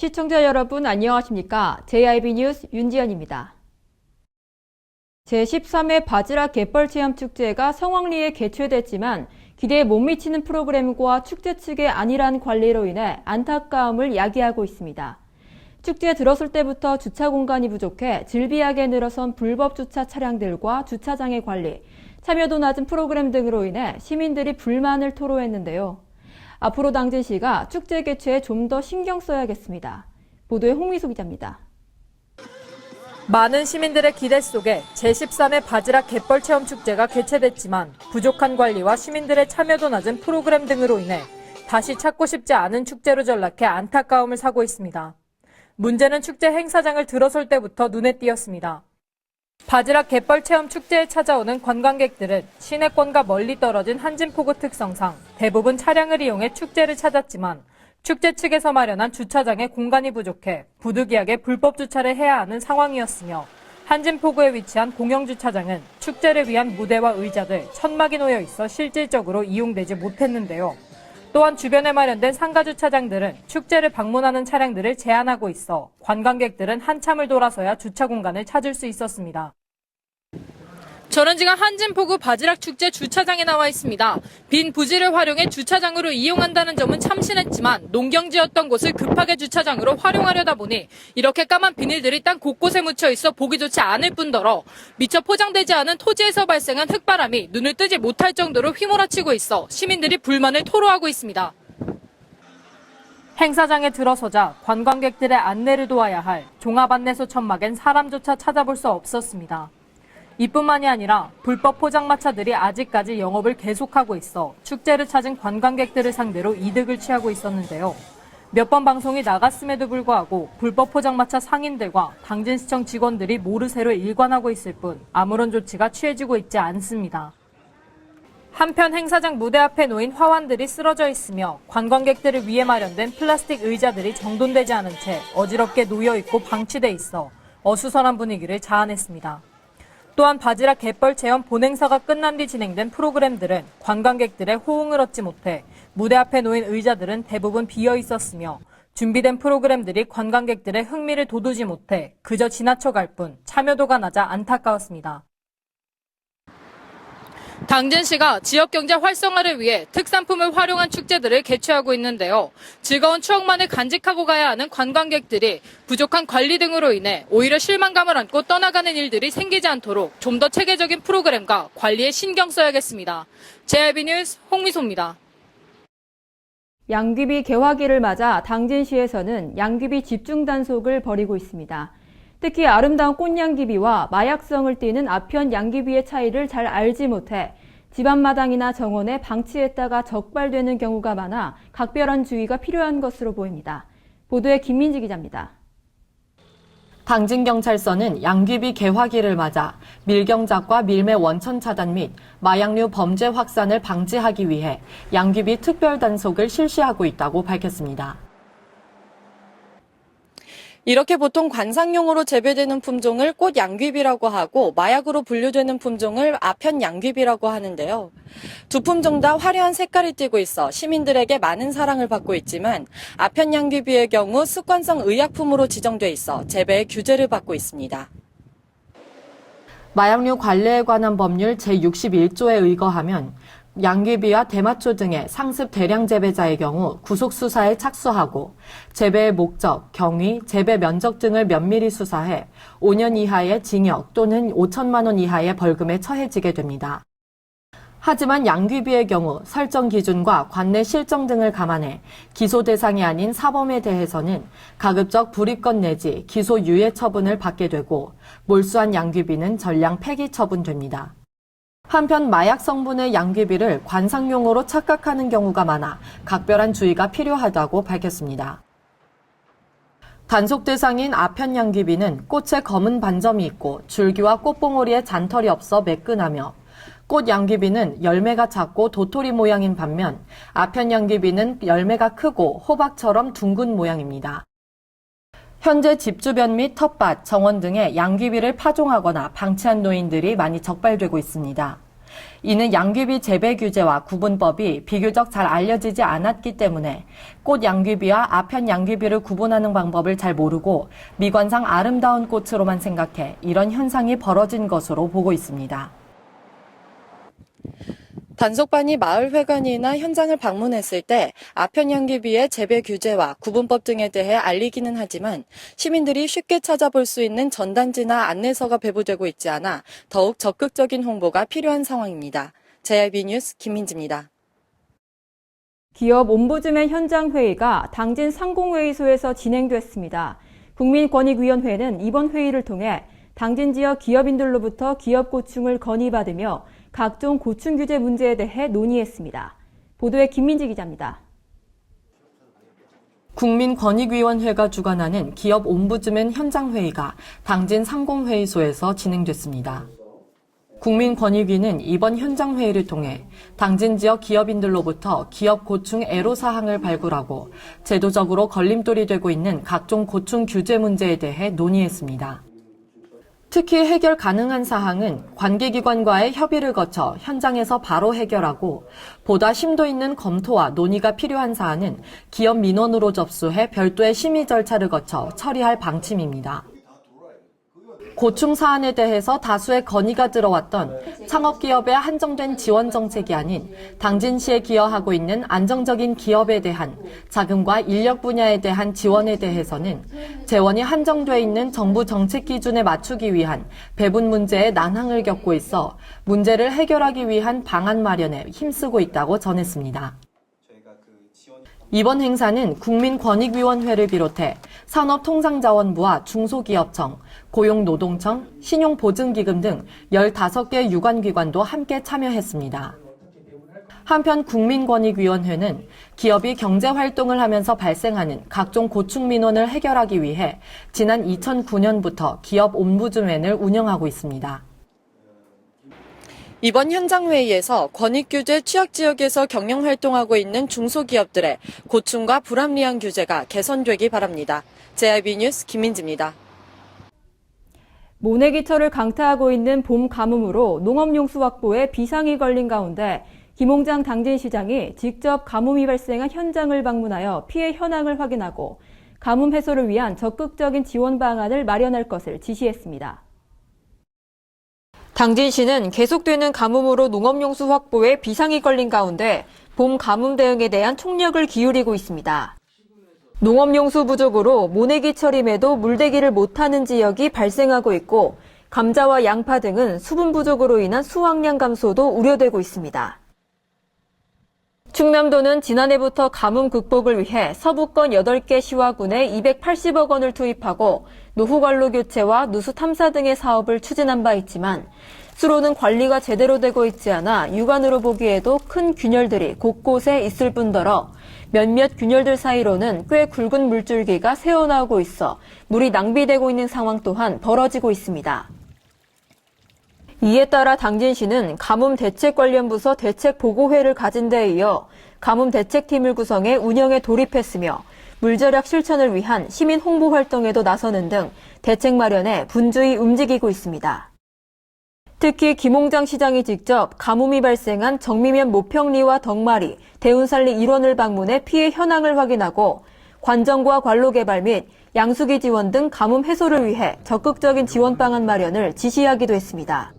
시청자 여러분 안녕하십니까? JIB 뉴스 윤지연입니다. 제13회 바지락 갯벌 체험 축제가 성황리에 개최됐지만 기대에 못 미치는 프로그램과 축제 측의 안일한 관리로 인해 안타까움을 야기하고 있습니다. 축제에 들어설 때부터 주차 공간이 부족해 질비하게 늘어선 불법 주차 차량들과 주차장의 관리, 참여도 낮은 프로그램 등으로 인해 시민들이 불만을 토로했는데요. 앞으로 당진시가 축제 개최에 좀 더 신경 써야겠습니다. 보도에 홍미소 기자입니다. 많은 시민들의 기대 속에 제13회 바지락 갯벌 체험 축제가 개최됐지만 부족한 관리와 시민들의 참여도 낮은 프로그램 등으로 인해 다시 찾고 싶지 않은 축제로 전락해 안타까움을 사고 있습니다. 문제는 축제 행사장을 들어설 때부터 눈에 띄었습니다. 바지락 갯벌 체험 축제에 찾아오는 관광객들은 시내권과 멀리 떨어진 한진포구 특성상 대부분 차량을 이용해 축제를 찾았지만 축제 측에서 마련한 주차장에 공간이 부족해 부득이하게 불법 주차를 해야 하는 상황이었으며 한진포구에 위치한 공영주차장은 축제를 위한 무대와 의자들 천막이 놓여 있어 실질적으로 이용되지 못했는데요. 또한 주변에 마련된 상가 주차장들은 축제를 방문하는 차량들을 제한하고 있어 관광객들은 한참을 돌아서야 주차 공간을 찾을 수 있었습니다. 저는 지금 한진포구 바지락 축제 주차장에 나와 있습니다. 빈 부지를 활용해 주차장으로 이용한다는 점은 참신했지만 농경지였던 곳을 급하게 주차장으로 활용하려다 보니 이렇게 까만 비닐들이 땅 곳곳에 묻혀 있어 보기 좋지 않을 뿐더러 미처 포장되지 않은 토지에서 발생한 흙바람이 눈을 뜨지 못할 정도로 휘몰아치고 있어 시민들이 불만을 토로하고 있습니다. 행사장에 들어서자 관광객들의 안내를 도와야 할 종합안내소 천막엔 사람조차 찾아볼 수 없었습니다. 이뿐만이 아니라 불법 포장마차들이 아직까지 영업을 계속하고 있어 축제를 찾은 관광객들을 상대로 이득을 취하고 있었는데요. 몇 번 방송이 나갔음에도 불구하고 불법 포장마차 상인들과 당진시청 직원들이 모르쇠로 일관하고 있을 뿐 아무런 조치가 취해지고 있지 않습니다. 한편 행사장 무대 앞에 놓인 화환들이 쓰러져 있으며 관광객들을 위해 마련된 플라스틱 의자들이 정돈되지 않은 채 어지럽게 놓여 있고 방치돼 있어 어수선한 분위기를 자아냈습니다. 또한 바지락 갯벌 체험 본행사가 끝난 뒤 진행된 프로그램들은 관광객들의 호응을 얻지 못해 무대 앞에 놓인 의자들은 대부분 비어 있었으며 준비된 프로그램들이 관광객들의 흥미를 돋우지 못해 그저 지나쳐 갈 뿐 참여도가 낮아 안타까웠습니다. 당진시가 지역경제 활성화를 위해 특산품을 활용한 축제들을 개최하고 있는데요. 즐거운 추억만을 간직하고 가야 하는 관광객들이 부족한 관리 등으로 인해 오히려 실망감을 안고 떠나가는 일들이 생기지 않도록 좀 더 체계적인 프로그램과 관리에 신경 써야겠습니다. JIB 뉴스 홍미소입니다. 양귀비 개화기를 맞아 당진시에서는 양귀비 집중 단속을 벌이고 있습니다. 특히 아름다운 꽃양귀비와 마약성을 띠는 아편 양귀비의 차이를 잘 알지 못해 집 앞마당이나 정원에 방치했다가 적발되는 경우가 많아 각별한 주의가 필요한 것으로 보입니다. 보도에 김민지 기자입니다. 당진경찰서는 양귀비 개화기를 맞아 밀경작과 밀매 원천 차단 및 마약류 범죄 확산을 방지하기 위해 양귀비 특별 단속을 실시하고 있다고 밝혔습니다. 이렇게 보통 관상용으로 재배되는 품종을 꽃 양귀비라고 하고 마약으로 분류되는 품종을 아편 양귀비라고 하는데요. 두 품종 다 화려한 색깔이 띠고 있어 시민들에게 많은 사랑을 받고 있지만 아편 양귀비의 경우 습관성 의약품으로 지정돼 있어 재배의 규제를 받고 있습니다. 마약류 관리에 관한 법률 제61조에 의거하면 양귀비와 대마초 등의 상습 대량 재배자의 경우 구속 수사에 착수하고 재배의 목적, 경위, 재배 면적 등을 면밀히 수사해 5년 이하의 징역 또는 5천만 원 이하의 벌금에 처해지게 됩니다. 하지만 양귀비의 경우 설정 기준과 관내 실정 등을 감안해 기소 대상이 아닌 사범에 대해서는 가급적 불입건 내지 기소 유예 처분을 받게 되고 몰수한 양귀비는 전량 폐기 처분됩니다. 한편 마약 성분의 양귀비를 관상용으로 착각하는 경우가 많아 각별한 주의가 필요하다고 밝혔습니다. 단속 대상인 아편 양귀비는 꽃에 검은 반점이 있고 줄기와 꽃봉오리에 잔털이 없어 매끈하며 꽃 양귀비는 열매가 작고 도토리 모양인 반면 아편 양귀비는 열매가 크고 호박처럼 둥근 모양입니다. 현재 집 주변 및 텃밭, 정원 등에 양귀비를 파종하거나 방치한 노인들이 많이 적발되고 있습니다. 이는 양귀비 재배 규제와 구분법이 비교적 잘 알려지지 않았기 때문에 꽃 양귀비와 아편 양귀비를 구분하는 방법을 잘 모르고 미관상 아름다운 꽃으로만 생각해 이런 현상이 벌어진 것으로 보고 있습니다. 단속반이 마을회관이나 현장을 방문했을 때 아편양귀비의 재배 규제와 구분법 등에 대해 알리기는 하지만 시민들이 쉽게 찾아볼 수 있는 전단지나 안내서가 배부되고 있지 않아 더욱 적극적인 홍보가 필요한 상황입니다. JIB 뉴스 김민지입니다. 기업 옴부즈맨 현장 회의가 당진 상공회의소에서 진행됐습니다. 국민권익위원회는 이번 회의를 통해 당진 지역 기업인들로부터 기업 고충을 건의받으며 각종 고충 규제 문제에 대해 논의했습니다. 보도에 김민지 기자입니다. 국민권익위원회가 주관하는 기업 옴부즈맨 현장회의가 당진 상공회의소에서 진행됐습니다. 국민권익위는 이번 현장회의를 통해 당진 지역 기업인들로부터 기업 고충 애로사항을 발굴하고 제도적으로 걸림돌이 되고 있는 각종 고충 규제 문제에 대해 논의했습니다. 특히 해결 가능한 사항은 관계기관과의 협의를 거쳐 현장에서 바로 해결하고 보다 심도 있는 검토와 논의가 필요한 사안은 기업 민원으로 접수해 별도의 심의 절차를 거쳐 처리할 방침입니다. 고충 사안에 대해서 다수의 건의가 들어왔던 창업기업의 한정된 지원 정책이 아닌 당진시에 기여하고 있는 안정적인 기업에 대한 자금과 인력 분야에 대한 지원에 대해서는 재원이 한정돼 있는 정부 정책 기준에 맞추기 위한 배분 문제에 난항을 겪고 있어 문제를 해결하기 위한 방안 마련에 힘쓰고 있다고 전했습니다. 이번 행사는 국민권익위원회를 비롯해 산업통상자원부와 중소기업청, 고용노동청, 신용보증기금 등 15개 유관기관도 함께 참여했습니다. 한편 국민권익위원회는 기업이 경제활동을 하면서 발생하는 각종 고충 민원을 해결하기 위해 지난 2009년부터 기업 옴부즈맨을 운영하고 있습니다. 이번 현장회의에서 권익규제 취약지역에서 경영활동하고 있는 중소기업들의 고충과 불합리한 규제가 개선되기 바랍니다. JIB 뉴스 김민지입니다. 모내기철을 강타하고 있는 봄 가뭄으로 농업용수 확보에 비상이 걸린 가운데 김홍장 당진시장이 직접 가뭄이 발생한 현장을 방문하여 피해 현황을 확인하고 가뭄 해소를 위한 적극적인 지원 방안을 마련할 것을 지시했습니다. 당진시는 계속되는 가뭄으로 농업용수 확보에 비상이 걸린 가운데 봄 가뭄 대응에 대한 총력을 기울이고 있습니다. 농업용수 부족으로 모내기 철임에도 물대기를 못하는 지역이 발생하고 있고 감자와 양파 등은 수분 부족으로 인한 수확량 감소도 우려되고 있습니다. 충남도는 지난해부터 가뭄 극복을 위해 서부권 8개 시와군에 280억 원을 투입하고 노후 관로 교체와 누수 탐사 등의 사업을 추진한 바 있지만 수로는 관리가 제대로 되고 있지 않아 육안으로 보기에도 큰 균열들이 곳곳에 있을 뿐더러 몇몇 균열들 사이로는 꽤 굵은 물줄기가 새어나오고 있어 물이 낭비되고 있는 상황 또한 벌어지고 있습니다. 이에 따라 당진시는 가뭄 대책 관련 부서 대책 보고회를 가진 데 이어 가뭄 대책팀을 구성해 운영에 돌입했으며 물절약 실천을 위한 시민 홍보 활동에도 나서는 등 대책 마련에 분주히 움직이고 있습니다. 특히 김홍장 시장이 직접 가뭄이 발생한 정미면 모평리와 덕마리, 대운살리 일원을 방문해 피해 현황을 확인하고 관정과 관로 개발 및 양수기 지원 등 가뭄 해소를 위해 적극적인 지원 방안 마련을 지시하기도 했습니다.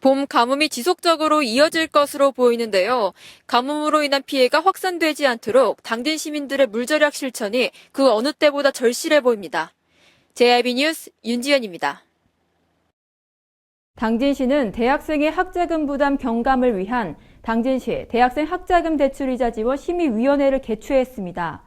봄 가뭄이 지속적으로 이어질 것으로 보이는데요. 가뭄으로 인한 피해가 확산되지 않도록 당진 시민들의 물절약 실천이 그 어느 때보다 절실해 보입니다. JIB 뉴스 윤지연입니다. 당진시는 대학생의 학자금 부담 경감을 위한 당진시 대학생 학자금 대출이자 지원 심의위원회를 개최했습니다.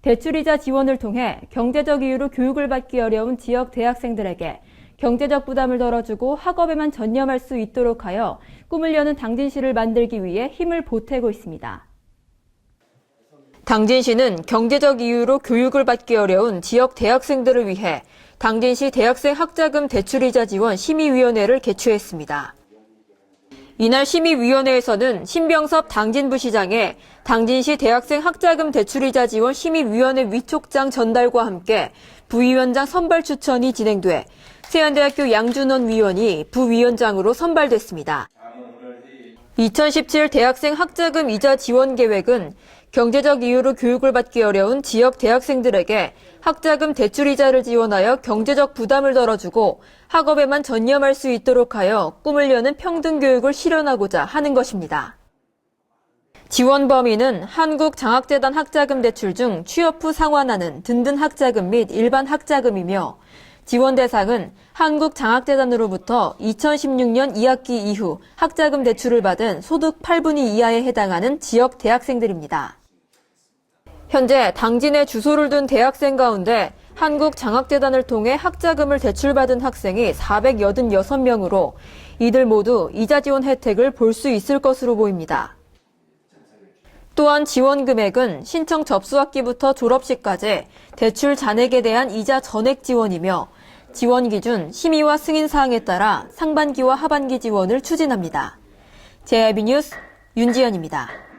대출이자 지원을 통해 경제적 이유로 교육을 받기 어려운 지역 대학생들에게 경제적 부담을 덜어주고 학업에만 전념할 수 있도록 하여 꿈을 여는 당진시를 만들기 위해 힘을 보태고 있습니다. 당진시는 경제적 이유로 교육을 받기 어려운 지역 대학생들을 위해 당진시 대학생 학자금 대출이자 지원 심의위원회를 개최했습니다. 이날 심의위원회에서는 신병섭 당진부시장의 당진시 대학생 학자금 대출이자 지원 심의위원회 위촉장 전달과 함께 부위원장 선발 추천이 진행돼 세안대학교 양준원 위원이 부위원장으로 선발됐습니다. 2017 대학생 학자금 이자 지원 계획은 경제적 이유로 교육을 받기 어려운 지역 대학생들에게 학자금 대출 이자를 지원하여 경제적 부담을 덜어주고 학업에만 전념할 수 있도록 하여 꿈을 여는 평등 교육을 실현하고자 하는 것입니다. 지원 범위는 한국장학재단 학자금 대출 중 취업 후 상환하는 든든 학자금 및 일반 학자금이며 지원 대상은 한국장학재단으로부터 2016년 2학기 이후 학자금 대출을 받은 소득 8분위 이하에 해당하는 지역 대학생들입니다. 현재 당진에 주소를 둔 대학생 가운데 한국장학재단을 통해 학자금을 대출받은 학생이 486명으로 이들 모두 이자 지원 혜택을 볼 수 있을 것으로 보입니다. 또한 지원 금액은 신청 접수 학기부터 졸업 시까지 대출 잔액에 대한 이자 전액 지원이며 지원 기준 심의와 승인 사항에 따라 상반기와 하반기 지원을 추진합니다. JIB 뉴스 윤지연입니다.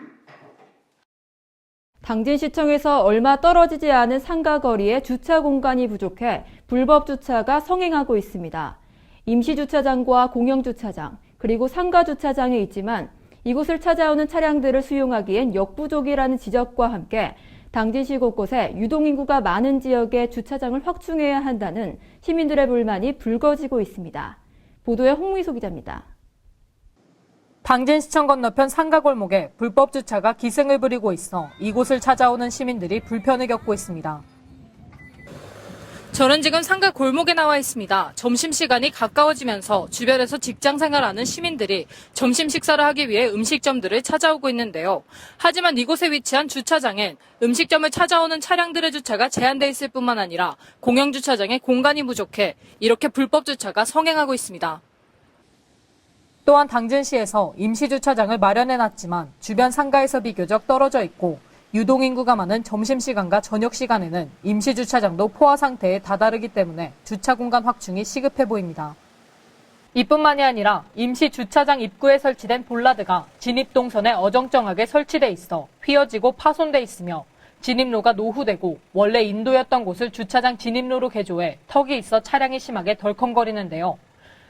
당진시청에서 얼마 떨어지지 않은 상가 거리에 주차 공간이 부족해 불법 주차가 성행하고 있습니다. 임시주차장과 공영주차장, 그리고 상가주차장이 있지만 이곳을 찾아오는 차량들을 수용하기엔 역부족이라는 지적과 함께 당진시 곳곳에 유동인구가 많은 지역에 주차장을 확충해야 한다는 시민들의 불만이 불거지고 있습니다. 보도에 홍미소 기자입니다. 당진시청 건너편 상가골목에 불법 주차가 기승을 부리고 있어 이곳을 찾아오는 시민들이 불편을 겪고 있습니다. 저는 지금 상가 골목에 나와 있습니다. 점심시간이 가까워지면서 주변에서 직장 생활하는 시민들이 점심 식사를 하기 위해 음식점들을 찾아오고 있는데요. 하지만 이곳에 위치한 주차장엔 음식점을 찾아오는 차량들의 주차가 제한돼 있을 뿐만 아니라 공영 주차장에 공간이 부족해 이렇게 불법 주차가 성행하고 있습니다. 또한 당진시에서 임시주차장을 마련해놨지만 주변 상가에서 비교적 떨어져 있고 유동인구가 많은 점심시간과 저녁시간에는 임시주차장도 포화 상태에 다다르기 때문에 주차 공간 확충이 시급해 보입니다. 이뿐만이 아니라 임시주차장 입구에 설치된 볼라드가 진입 동선에 어정쩡하게 설치돼 있어 휘어지고 파손돼 있으며 진입로가 노후되고 원래 인도였던 곳을 주차장 진입로로 개조해 턱이 있어 차량이 심하게 덜컹거리는데요.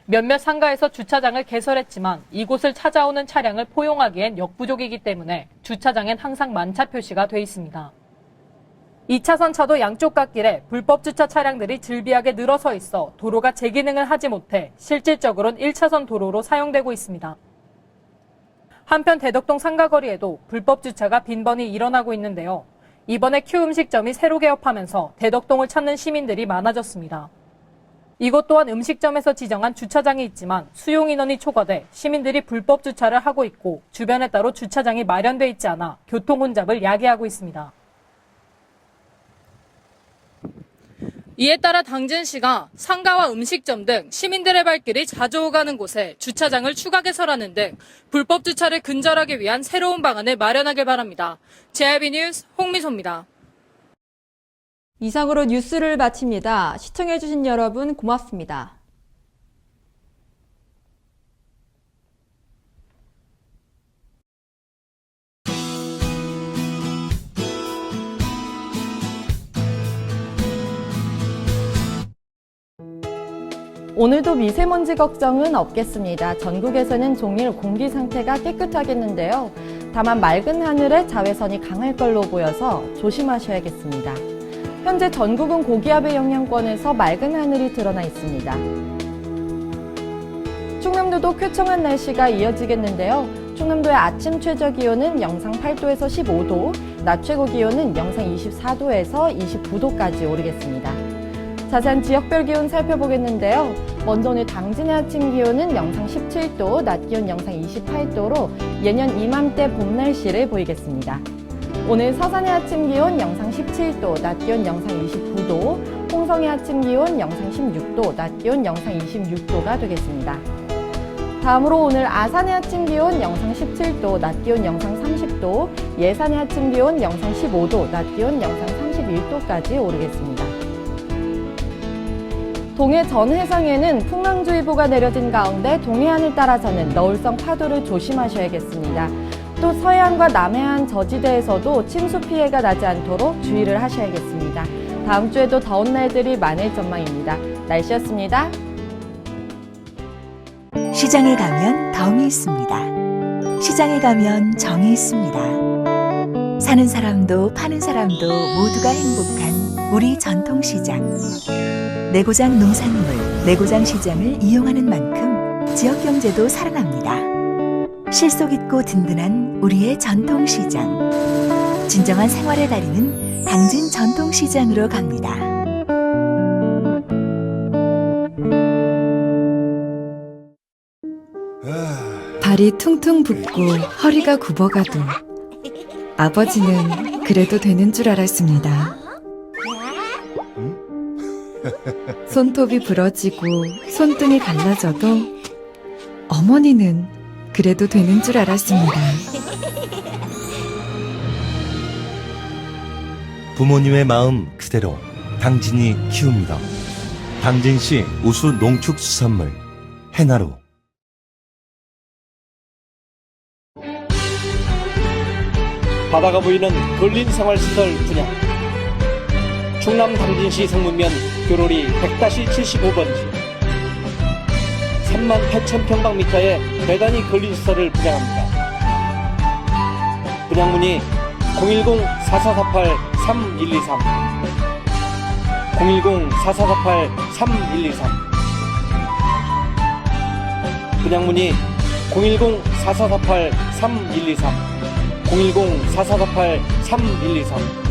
몇몇 상가에서 주차장을 개설했지만 이곳을 찾아오는 차량을 포용하기엔 역부족이기 때문에 주차장엔 항상 만차 표시가 돼 있습니다. 2차선 차도 양쪽 갓길에 불법 주차 차량들이 즐비하게 늘어서 있어 도로가 제 기능을 하지 못해 실질적으로는 1차선 도로로 사용되고 있습니다. 한편 대덕동 상가거리에도 불법 주차가 빈번히 일어나고 있는데요. 이번에 큐 음식점이 새로 개업하면서 대덕동을 찾는 시민들이 많아졌습니다. 이곳 또한 음식점에서 지정한 주차장이 있지만 수용 인원이 초과돼 시민들이 불법 주차를 하고 있고 주변에 따로 주차장이 마련돼 있지 않아 교통 혼잡을 야기하고 있습니다. 이에 따라 당진시가 상가와 음식점 등 시민들의 발길이 자주 오가는 곳에 주차장을 추가 개설하는 등 불법 주차를 근절하기 위한 새로운 방안을 마련하길 바랍니다. JIB 뉴스 홍미소입니다. 이상으로 뉴스를 마칩니다. 시청해주신 여러분 고맙습니다. 오늘도 미세먼지 걱정은 없겠습니다. 전국에서는 종일 공기 상태가 깨끗하겠는데요. 다만 맑은 하늘에 자외선이 강할 걸로 보여서 조심하셔야겠습니다. 현재 전국은 고기압의 영향권에서 맑은 하늘이 드러나 있습니다. 충남도도 쾌청한 날씨가 이어지겠는데요. 충남도의 아침 최저 기온은 영상 8도에서 15도, 낮 최고 기온은 영상 24도에서 29도까지 오르겠습니다. 자세한 지역별 기온 살펴보겠는데요. 먼저 오늘 당진의 아침 기온은 영상 17도, 낮 기온 영상 28도로 예년 이맘때 봄 날씨를 보이겠습니다. 오늘 서산의 아침 기온 영상 17도, 낮 기온 영상 29도, 홍성의 아침 기온 영상 16도, 낮 기온 영상 26도가 되겠습니다. 다음으로 오늘 아산의 아침 기온 영상 17도, 낮 기온 영상 30도, 예산의 아침 기온 영상 15도, 낮 기온 영상 31도까지 오르겠습니다. 동해 전 해상에는 풍랑주의보가 내려진 가운데 동해안을 따라서는 너울성 파도를 조심하셔야겠습니다. 또 서해안과 남해안 저지대에서도 침수 피해가 나지 않도록 주의를 하셔야겠습니다. 다음 주에도 더운 날들이 많을 전망입니다. 날씨였습니다. 시장에 가면 덤이 있습니다. 시장에 가면 정이 있습니다. 사는 사람도 파는 사람도 모두가 행복한 우리 전통시장. 내고장 농산물, 내고장 시장을 이용하는 만큼 지역 경제도 살아납니다. 실속 있고 든든한 우리의 전통시장. 진정한 생활의 달인은 당진 전통시장으로 갑니다. 발이 퉁퉁 붓고 허리가 굽어가도 아버지는 그래도 되는 줄 알았습니다. 손톱이 부러지고 손등이 갈라져도 어머니는 그래도 되는 줄 알았습니다. 부모님의 마음 그대로 당진이 키웁니다. 당진시 우수 농축수산물 해나루 바다가 보이는 근린 생활시설 분양 충남 당진시 성문면 교로리 100-75번지 3만 8천 평방미터의 대단히 근린 시설을 분양합니다. 분양 문의 010-4448-3123 010-4448-3123 분양 문의 010-4448-3123 010-4448-3123